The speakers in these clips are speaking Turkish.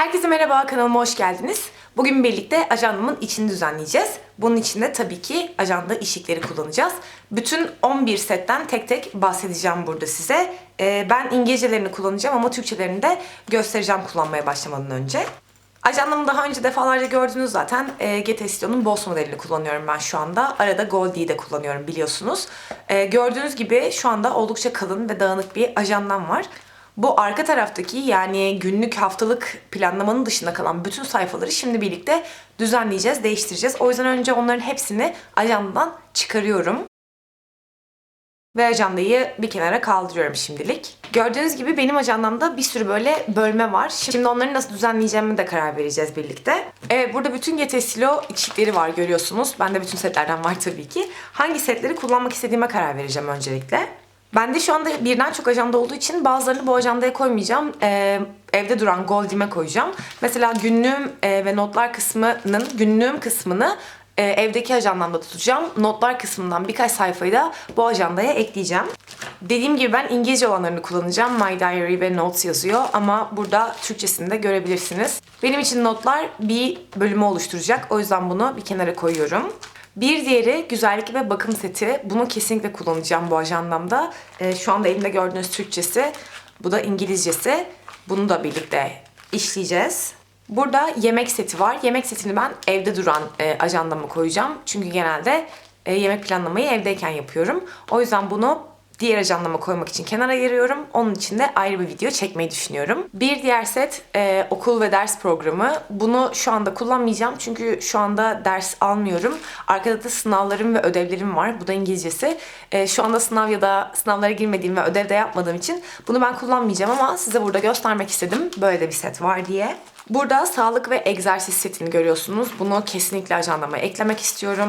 Herkese merhaba, kanalıma hoş geldiniz. Bugün birlikte ajandamın içini düzenleyeceğiz. Bunun için de tabii ki ajanda işlikleri kullanacağız. Bütün 11 setten tek tek bahsedeceğim burada size. Ee, ben İngilizcelerini kullanacağım ama Türkçelerini de göstereceğim kullanmaya başlamadan önce. Ajandamı daha önce defalarca gördünüz zaten. E, Getestio'nun Boss modelini kullanıyorum ben şu anda. Arada Goldie'yi de kullanıyorum biliyorsunuz. E, gördüğünüz gibi şu anda oldukça kalın ve dağınık bir ajandam var. Bu arka taraftaki yani günlük haftalık planlamanın dışında kalan bütün sayfaları şimdi birlikte düzenleyeceğiz, değiştireceğiz. O yüzden önce onların hepsini ajandadan çıkarıyorum. Ve ajandayı bir kenara kaldırıyorum şimdilik. Gördüğünüz gibi benim ajandamda bir sürü böyle bölme var. Şimdi onları nasıl düzenleyeceğimi de karar vereceğiz birlikte. Evet burada bütün Getesilo içlikleri var görüyorsunuz. Bende bütün setlerden var tabii ki. Hangi setleri kullanmak istediğime karar vereceğim öncelikle. Bende şu anda birden çok ajanda olduğu için bazılarını bu ajandaya koymayacağım. Ee, evde duran Goldie'me koyacağım. Mesela günlüğüm e, ve notlar kısmının günlüğüm kısmını e, evdeki ajandamda tutacağım. Notlar kısmından birkaç sayfayı da bu ajandaya ekleyeceğim. Dediğim gibi ben İngilizce olanlarını kullanacağım. My Diary ve Notes yazıyor ama burada Türkçesini de görebilirsiniz. Benim için notlar bir bölümü oluşturacak. O yüzden bunu bir kenara koyuyorum. Bir diğeri güzellik ve bakım seti. Bunu kesinlikle kullanacağım bu ajandamda. Ee, şu anda elimde gördüğünüz Türkçesi. Bu da İngilizcesi. Bunu da birlikte işleyeceğiz. Burada yemek seti var. Yemek setini ben evde duran e, ajandama koyacağım. Çünkü genelde e, yemek planlamayı evdeyken yapıyorum. O yüzden bunu diğer ajandama koymak için kenara ayırıyorum. Onun için de ayrı bir video çekmeyi düşünüyorum. Bir diğer set e, okul ve ders programı. Bunu şu anda kullanmayacağım çünkü şu anda ders almıyorum. Arkada da sınavlarım ve ödevlerim var. Bu da İngilizcesi. E, şu anda sınav ya da sınavlara girmediğim ve ödev de yapmadığım için bunu ben kullanmayacağım ama size burada göstermek istedim. Böyle de bir set var diye. Burada sağlık ve egzersiz setini görüyorsunuz. Bunu kesinlikle ajandama eklemek istiyorum.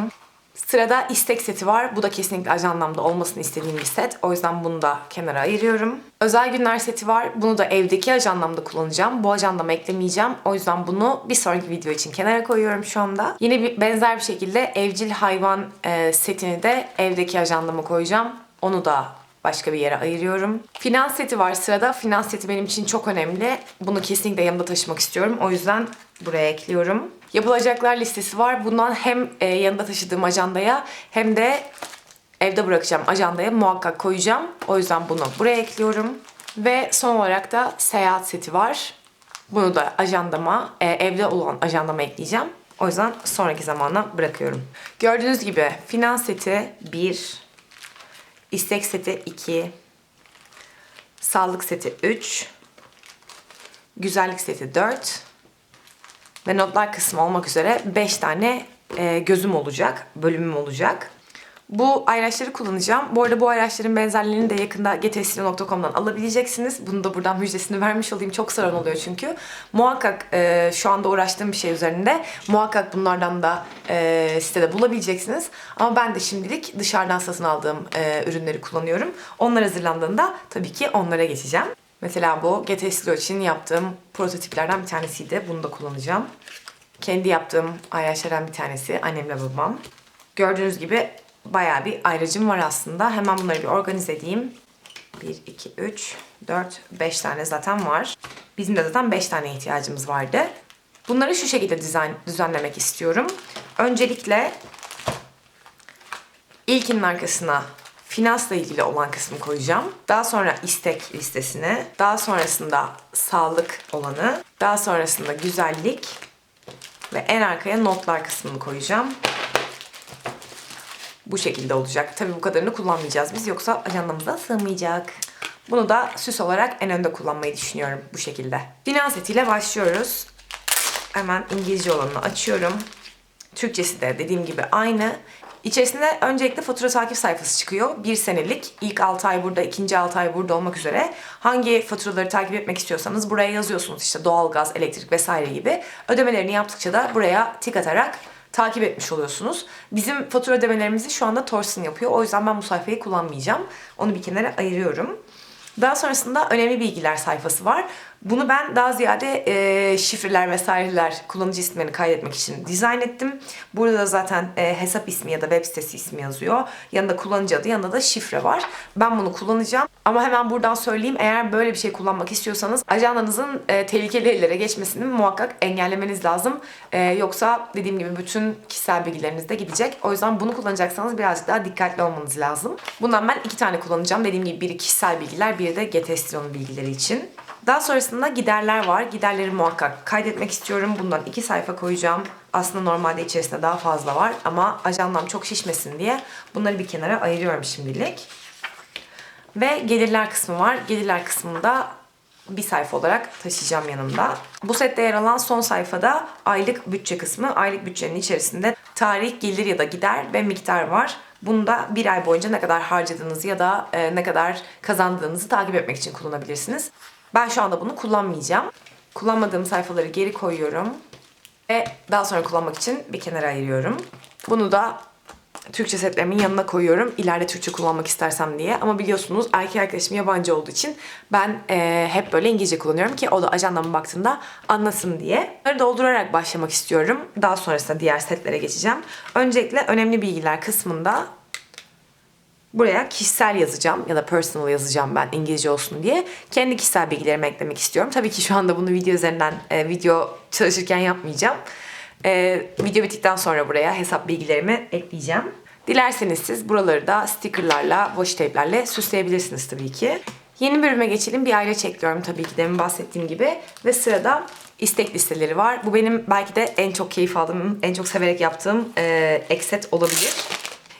Sırada istek seti var. Bu da kesinlikle ajandamda olmasını istediğim bir set. O yüzden bunu da kenara ayırıyorum. Özel günler seti var. Bunu da evdeki ajandamda kullanacağım. Bu ajandama eklemeyeceğim. O yüzden bunu bir sonraki video için kenara koyuyorum şu anda. Yine bir benzer bir şekilde evcil hayvan e, setini de evdeki ajandama koyacağım. Onu da başka bir yere ayırıyorum. Finans seti var sırada. Finans seti benim için çok önemli. Bunu kesinlikle yanımda taşımak istiyorum. O yüzden buraya ekliyorum. Yapılacaklar listesi var. Bundan hem e, yanında taşıdığım ajandaya hem de evde bırakacağım ajandaya muhakkak koyacağım. O yüzden bunu buraya ekliyorum. Ve son olarak da seyahat seti var. Bunu da ajandama, e, evde olan ajandama ekleyeceğim. O yüzden sonraki zamana bırakıyorum. Gördüğünüz gibi finans seti 1, istek seti 2, sağlık seti 3, güzellik seti 4, ve notlar kısmı olmak üzere 5 tane e, gözüm olacak, bölümüm olacak. Bu ayraçları kullanacağım. Bu arada bu ayraçların benzerlerini de yakında getestilo.com'dan alabileceksiniz. Bunu da buradan müjdesini vermiş olayım. Çok saran oluyor çünkü. Muhakkak e, şu anda uğraştığım bir şey üzerinde muhakkak bunlardan da e, sitede bulabileceksiniz. Ama ben de şimdilik dışarıdan satın aldığım e, ürünleri kullanıyorum. Onlar hazırlandığında tabii ki onlara geçeceğim. Mesela bu Getestilo için yaptığım prototiplerden bir tanesiydi. Bunu da kullanacağım. Kendi yaptığım ayraçlardan bir tanesi annemle babam. Gördüğünüz gibi bayağı bir ayracım var aslında. Hemen bunları bir organize edeyim. 1, 2, 3, 4, 5 tane zaten var. Bizim de zaten 5 tane ihtiyacımız vardı. Bunları şu şekilde dizayn, düzenlemek istiyorum. Öncelikle ilkinin arkasına finansla ilgili olan kısmı koyacağım. Daha sonra istek listesine, daha sonrasında sağlık olanı, daha sonrasında güzellik ve en arkaya notlar kısmını koyacağım. Bu şekilde olacak. Tabii bu kadarını kullanmayacağız biz yoksa ajandamıza sığmayacak. Bunu da süs olarak en önde kullanmayı düşünüyorum bu şekilde. Finans setiyle başlıyoruz. Hemen İngilizce olanını açıyorum. Türkçesi de dediğim gibi aynı. İçerisinde öncelikle fatura takip sayfası çıkıyor. Bir senelik ilk 6 ay burada, ikinci 6 ay burada olmak üzere. Hangi faturaları takip etmek istiyorsanız buraya yazıyorsunuz. İşte doğalgaz, elektrik vesaire gibi. Ödemelerini yaptıkça da buraya tik atarak takip etmiş oluyorsunuz. Bizim fatura ödemelerimizi şu anda Thorsten yapıyor. O yüzden ben bu sayfayı kullanmayacağım. Onu bir kenara ayırıyorum. Daha sonrasında önemli bilgiler sayfası var. Bunu ben daha ziyade e, şifreler vesaireler kullanıcı isimlerini kaydetmek için dizayn ettim. Burada da zaten e, hesap ismi ya da web sitesi ismi yazıyor. Yanında kullanıcı adı, yanında da şifre var. Ben bunu kullanacağım. Ama hemen buradan söyleyeyim eğer böyle bir şey kullanmak istiyorsanız ajandanızın e, tehlikeli ellere geçmesini muhakkak engellemeniz lazım. E, yoksa dediğim gibi bütün kişisel bilgileriniz de gidecek. O yüzden bunu kullanacaksanız birazcık daha dikkatli olmanız lazım. Bundan ben iki tane kullanacağım. Dediğim gibi biri kişisel bilgiler, biri de Getestron'un bilgileri için. Daha sonrasında giderler var. Giderleri muhakkak kaydetmek istiyorum. Bundan iki sayfa koyacağım. Aslında normalde içerisinde daha fazla var ama ajandam çok şişmesin diye bunları bir kenara ayırıyorum şimdilik. Ve gelirler kısmı var. Gelirler kısmında bir sayfa olarak taşıyacağım yanımda. Bu sette yer alan son sayfada aylık bütçe kısmı. Aylık bütçenin içerisinde tarih, gelir ya da gider ve miktar var. Bunda bir ay boyunca ne kadar harcadığınızı ya da e, ne kadar kazandığınızı takip etmek için kullanabilirsiniz. Ben şu anda bunu kullanmayacağım. Kullanmadığım sayfaları geri koyuyorum. Ve daha sonra kullanmak için bir kenara ayırıyorum. Bunu da Türkçe setlerimin yanına koyuyorum. İleride Türkçe kullanmak istersem diye. Ama biliyorsunuz erkek arkadaşım yabancı olduğu için ben eee, hep böyle İngilizce kullanıyorum ki o da ajandama baktığında anlasın diye. Bunları doldurarak başlamak istiyorum. Daha sonrasında diğer setlere geçeceğim. Öncelikle önemli bilgiler kısmında Buraya kişisel yazacağım ya da personal yazacağım ben İngilizce olsun diye. Kendi kişisel bilgilerimi eklemek istiyorum. Tabii ki şu anda bunu video üzerinden e, video çalışırken yapmayacağım. E, video bittikten sonra buraya hesap bilgilerimi ekleyeceğim. Dilerseniz siz buraları da stickerlarla, washi tape'lerle süsleyebilirsiniz tabii ki. Yeni bölüme geçelim. Bir aile çekliyorum tabii ki demin bahsettiğim gibi. Ve sırada istek listeleri var. Bu benim belki de en çok keyif aldığım, en çok severek yaptığım e, ekset olabilir.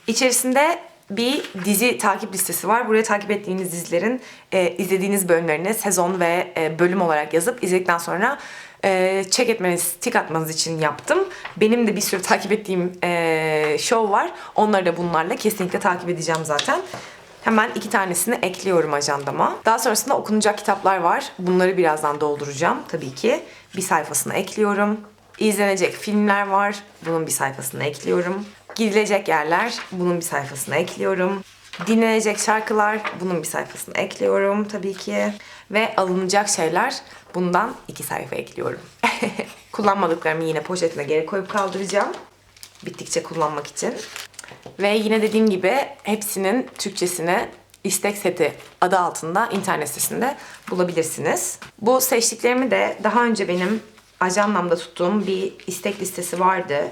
İçerisinde bir dizi takip listesi var. Buraya takip ettiğiniz dizilerin e, izlediğiniz bölümlerini sezon ve e, bölüm olarak yazıp izledikten sonra e, check etmeniz, tik atmanız için yaptım. Benim de bir sürü takip ettiğim e, show var. Onları da bunlarla kesinlikle takip edeceğim zaten. Hemen iki tanesini ekliyorum ajandama. Daha sonrasında okunacak kitaplar var. Bunları birazdan dolduracağım tabii ki. Bir sayfasını ekliyorum. İzlenecek filmler var. Bunun bir sayfasını ekliyorum. Gidilecek yerler. Bunun bir sayfasını ekliyorum. Dinlenecek şarkılar. Bunun bir sayfasını ekliyorum tabii ki. Ve alınacak şeyler. Bundan iki sayfa ekliyorum. Kullanmadıklarımı yine poşetine geri koyup kaldıracağım. Bittikçe kullanmak için. Ve yine dediğim gibi hepsinin Türkçesini istek seti adı altında internet sitesinde bulabilirsiniz. Bu seçtiklerimi de daha önce benim ajandamda tuttuğum bir istek listesi vardı.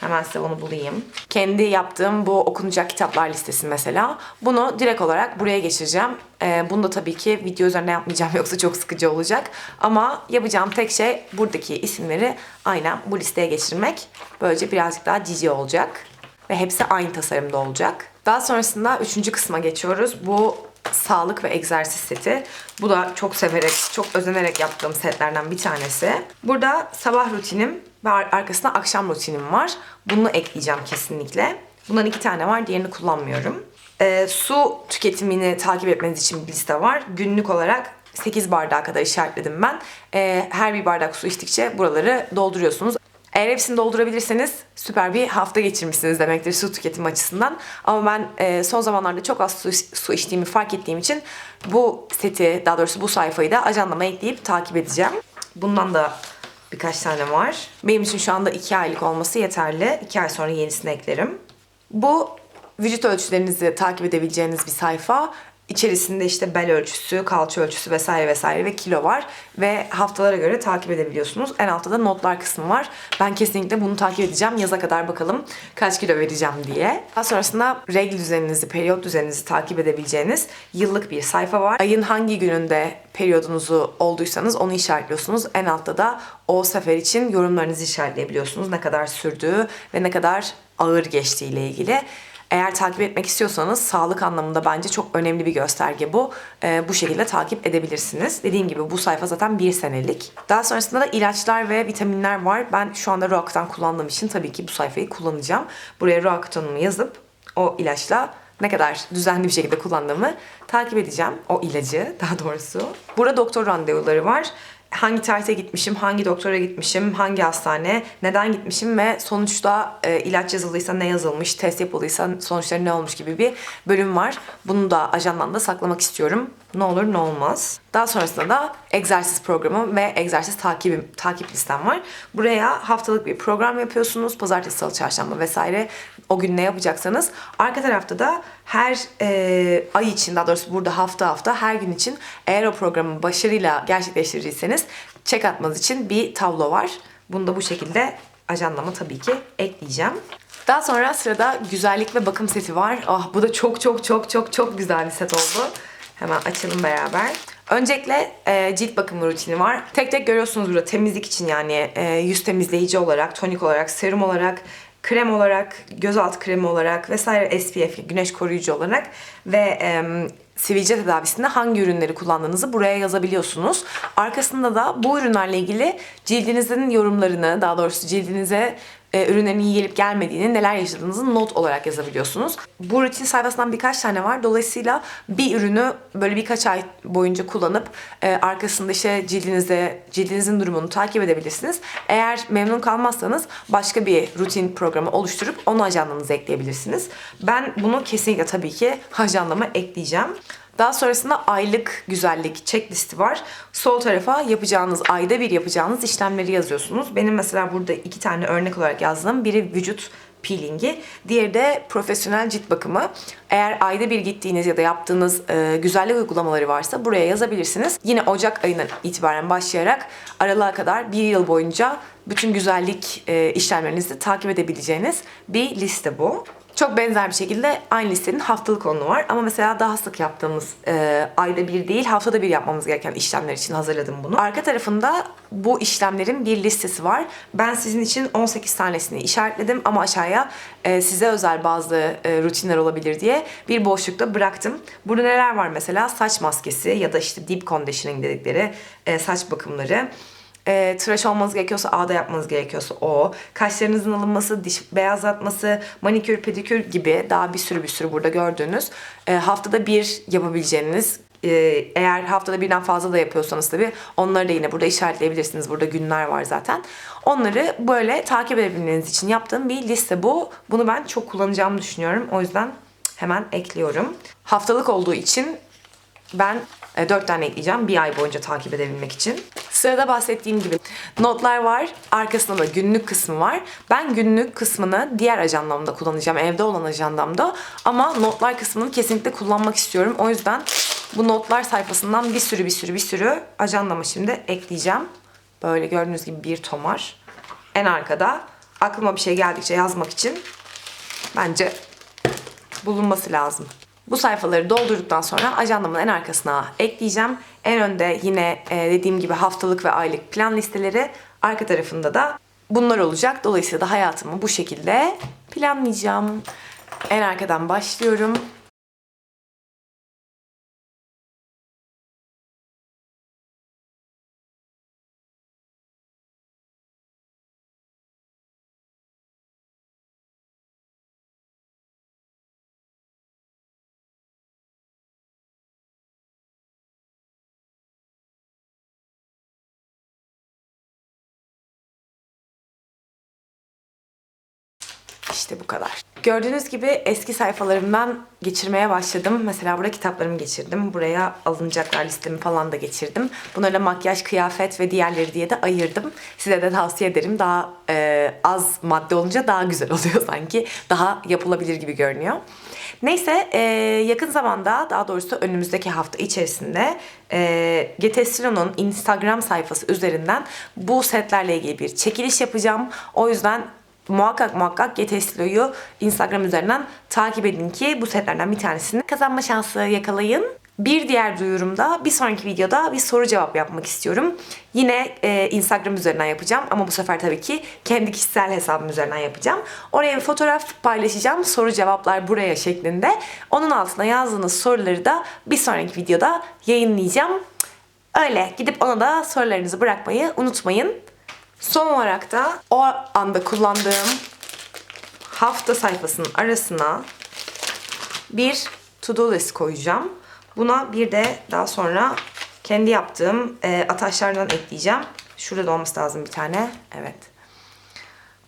Hemen size onu bulayım. Kendi yaptığım bu okunacak kitaplar listesi mesela. Bunu direkt olarak buraya geçireceğim. Ee, bunu da tabii ki video üzerine yapmayacağım yoksa çok sıkıcı olacak. Ama yapacağım tek şey buradaki isimleri aynen bu listeye geçirmek. Böylece birazcık daha cici olacak. Ve hepsi aynı tasarımda olacak. Daha sonrasında üçüncü kısma geçiyoruz. Bu sağlık ve egzersiz seti. Bu da çok severek, çok özenerek yaptığım setlerden bir tanesi. Burada sabah rutinim ve ar- arkasında akşam rutinim var. Bunu ekleyeceğim kesinlikle. Bundan iki tane var, diğerini kullanmıyorum. Ee, su tüketimini takip etmeniz için bir liste var. Günlük olarak 8 bardağa kadar işaretledim ben. Ee, her bir bardak su içtikçe buraları dolduruyorsunuz. Eğer hepsini doldurabilirseniz süper bir hafta geçirmişsiniz demektir su tüketimi açısından. Ama ben e, son zamanlarda çok az su, su içtiğimi fark ettiğim için bu seti, daha doğrusu bu sayfayı da ajandama ekleyip takip edeceğim. Bundan da birkaç tane var. Benim için şu anda 2 aylık olması yeterli. 2 ay sonra yenisini eklerim. Bu vücut ölçülerinizi takip edebileceğiniz bir sayfa. İçerisinde işte bel ölçüsü, kalça ölçüsü vesaire vesaire ve kilo var. Ve haftalara göre takip edebiliyorsunuz. En altta da notlar kısmı var. Ben kesinlikle bunu takip edeceğim. Yaza kadar bakalım kaç kilo vereceğim diye. Daha sonrasında regl düzeninizi, periyot düzeninizi takip edebileceğiniz yıllık bir sayfa var. Ayın hangi gününde periyodunuzu olduysanız onu işaretliyorsunuz. En altta da o sefer için yorumlarınızı işaretleyebiliyorsunuz. Ne kadar sürdüğü ve ne kadar ağır geçtiği ile ilgili. Eğer takip etmek istiyorsanız sağlık anlamında bence çok önemli bir gösterge bu. Ee, bu şekilde takip edebilirsiniz. Dediğim gibi bu sayfa zaten bir senelik. Daha sonrasında da ilaçlar ve vitaminler var. Ben şu anda Roakutan kullandığım için tabii ki bu sayfayı kullanacağım. Buraya Roakutan'ımı yazıp o ilaçla ne kadar düzenli bir şekilde kullandığımı takip edeceğim. O ilacı daha doğrusu. Burada doktor randevuları var. Hangi tarihte gitmişim, hangi doktora gitmişim, hangi hastane, neden gitmişim ve sonuçta e, ilaç yazıldıysa ne yazılmış, test yapıldıysa sonuçları ne olmuş gibi bir bölüm var. Bunu da ajandamda saklamak istiyorum. Ne olur ne olmaz. Daha sonrasında da egzersiz programı ve egzersiz takibim, takip listem var. Buraya haftalık bir program yapıyorsunuz. Pazartesi, salı, çarşamba vesaire o gün ne yapacaksanız. Arka tarafta da her e, ay için daha doğrusu burada hafta hafta her gün için eğer o programı başarıyla gerçekleştirdiyseniz check atmanız için bir tablo var. Bunu da bu şekilde ajandama tabii ki ekleyeceğim. Daha sonra sırada güzellik ve bakım seti var. Ah bu da çok çok çok çok çok güzel bir set oldu. Hemen açalım beraber. Öncelikle e, cilt bakımı rutini var. Tek tek görüyorsunuz burada temizlik için yani e, yüz temizleyici olarak, tonik olarak, serum olarak, krem olarak, gözaltı kremi olarak vesaire SPF güneş koruyucu olarak ve e, sivilce tedavisinde hangi ürünleri kullandığınızı buraya yazabiliyorsunuz. Arkasında da bu ürünlerle ilgili cildinizin yorumlarını, daha doğrusu cildinize e, ürünlerin iyi gelip gelmediğini, neler yaşadığınızı not olarak yazabiliyorsunuz. Bu rutin sayfasından birkaç tane var. Dolayısıyla bir ürünü böyle birkaç ay boyunca kullanıp e, arkasında işte cildinize, cildinizin durumunu takip edebilirsiniz. Eğer memnun kalmazsanız başka bir rutin programı oluşturup onu ajandanıza ekleyebilirsiniz. Ben bunu kesinlikle tabii ki ajandama ekleyeceğim. Daha sonrasında aylık güzellik checklisti var. Sol tarafa yapacağınız, ayda bir yapacağınız işlemleri yazıyorsunuz. Benim mesela burada iki tane örnek olarak yazdığım biri vücut peelingi, diğeri de profesyonel cilt bakımı. Eğer ayda bir gittiğiniz ya da yaptığınız e, güzellik uygulamaları varsa buraya yazabilirsiniz. Yine Ocak ayından itibaren başlayarak aralığa kadar bir yıl boyunca bütün güzellik e, işlemlerinizi takip edebileceğiniz bir liste bu. Çok benzer bir şekilde aynı listenin haftalık onu var. Ama mesela daha sık yaptığımız e, ayda bir değil haftada bir yapmamız gereken işlemler için hazırladım bunu. Arka tarafında bu işlemlerin bir listesi var. Ben sizin için 18 tanesini işaretledim ama aşağıya e, size özel bazı e, rutinler olabilir diye bir boşlukta bıraktım. Burada neler var mesela? Saç maskesi ya da işte deep conditioning dedikleri e, saç bakımları e, tıraş olmanız gerekiyorsa ağda yapmanız gerekiyorsa o. Kaşlarınızın alınması, diş beyazlatması, manikür, pedikür gibi daha bir sürü bir sürü burada gördüğünüz e, haftada bir yapabileceğiniz e, eğer haftada birden fazla da yapıyorsanız tabii onları da yine burada işaretleyebilirsiniz. Burada günler var zaten. Onları böyle takip edebilmeniz için yaptığım bir liste bu. Bunu ben çok kullanacağımı düşünüyorum. O yüzden hemen ekliyorum. Haftalık olduğu için ben e, 4 tane ekleyeceğim bir ay boyunca takip edebilmek için. Sırada bahsettiğim gibi notlar var. Arkasında da günlük kısmı var. Ben günlük kısmını diğer ajandamda kullanacağım. Evde olan ajandamda. Ama notlar kısmını kesinlikle kullanmak istiyorum. O yüzden bu notlar sayfasından bir sürü bir sürü bir sürü ajandama şimdi ekleyeceğim. Böyle gördüğünüz gibi bir tomar. En arkada aklıma bir şey geldikçe yazmak için bence bulunması lazım. Bu sayfaları doldurduktan sonra ajandamın en arkasına ekleyeceğim. En önde yine e, dediğim gibi haftalık ve aylık plan listeleri. Arka tarafında da bunlar olacak. Dolayısıyla da hayatımı bu şekilde planlayacağım. En arkadan başlıyorum. İşte bu kadar. Gördüğünüz gibi eski sayfalarımdan geçirmeye başladım. Mesela burada kitaplarımı geçirdim. Buraya alınacaklar listemi falan da geçirdim. Bunları da makyaj, kıyafet ve diğerleri diye de ayırdım. Size de tavsiye ederim. Daha e, az madde olunca daha güzel oluyor sanki. Daha yapılabilir gibi görünüyor. Neyse e, yakın zamanda daha doğrusu önümüzdeki hafta içerisinde e, Getestro'nun Instagram sayfası üzerinden bu setlerle ilgili bir çekiliş yapacağım. O yüzden muhakkak muhakkak Geteslo'yu Instagram üzerinden takip edin ki bu setlerden bir tanesini kazanma şansı yakalayın. Bir diğer duyurumda bir sonraki videoda bir soru cevap yapmak istiyorum. Yine e, Instagram üzerinden yapacağım ama bu sefer tabii ki kendi kişisel hesabım üzerinden yapacağım. Oraya bir fotoğraf paylaşacağım. Soru cevaplar buraya şeklinde. Onun altına yazdığınız soruları da bir sonraki videoda yayınlayacağım. Öyle gidip ona da sorularınızı bırakmayı unutmayın. Son olarak da o anda kullandığım hafta sayfasının arasına bir to-do list koyacağım. Buna bir de daha sonra kendi yaptığım e, ataşlardan ekleyeceğim. Şurada da olması lazım bir tane. Evet.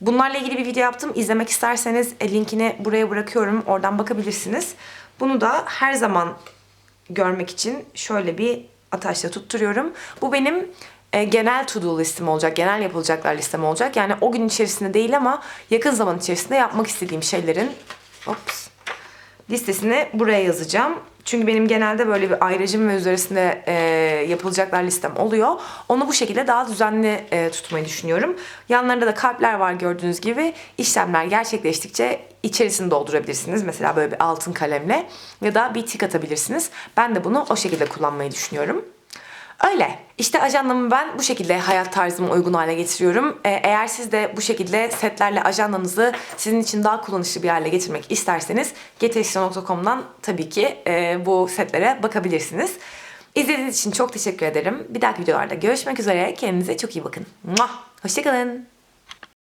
Bunlarla ilgili bir video yaptım. İzlemek isterseniz e, linkini buraya bırakıyorum. Oradan bakabilirsiniz. Bunu da her zaman görmek için şöyle bir ataşla tutturuyorum. Bu benim e, genel to do listem olacak. Genel yapılacaklar listem olacak. Yani o gün içerisinde değil ama yakın zaman içerisinde yapmak istediğim şeylerin ops, listesini buraya yazacağım. Çünkü benim genelde böyle bir ayrıcım ve üzerinde e, yapılacaklar listem oluyor. Onu bu şekilde daha düzenli e, tutmayı düşünüyorum. Yanlarında da kalpler var gördüğünüz gibi. İşlemler gerçekleştikçe içerisini doldurabilirsiniz. Mesela böyle bir altın kalemle ya da bir tik atabilirsiniz. Ben de bunu o şekilde kullanmayı düşünüyorum. Öyle. İşte ajandamı ben bu şekilde hayat tarzıma uygun hale getiriyorum. Ee, eğer siz de bu şekilde setlerle ajandanızı sizin için daha kullanışlı bir hale getirmek isterseniz getirişte.com'dan tabii ki e, bu setlere bakabilirsiniz. İzlediğiniz için çok teşekkür ederim. Bir dahaki videolarda görüşmek üzere. Kendinize çok iyi bakın. Hoşçakalın.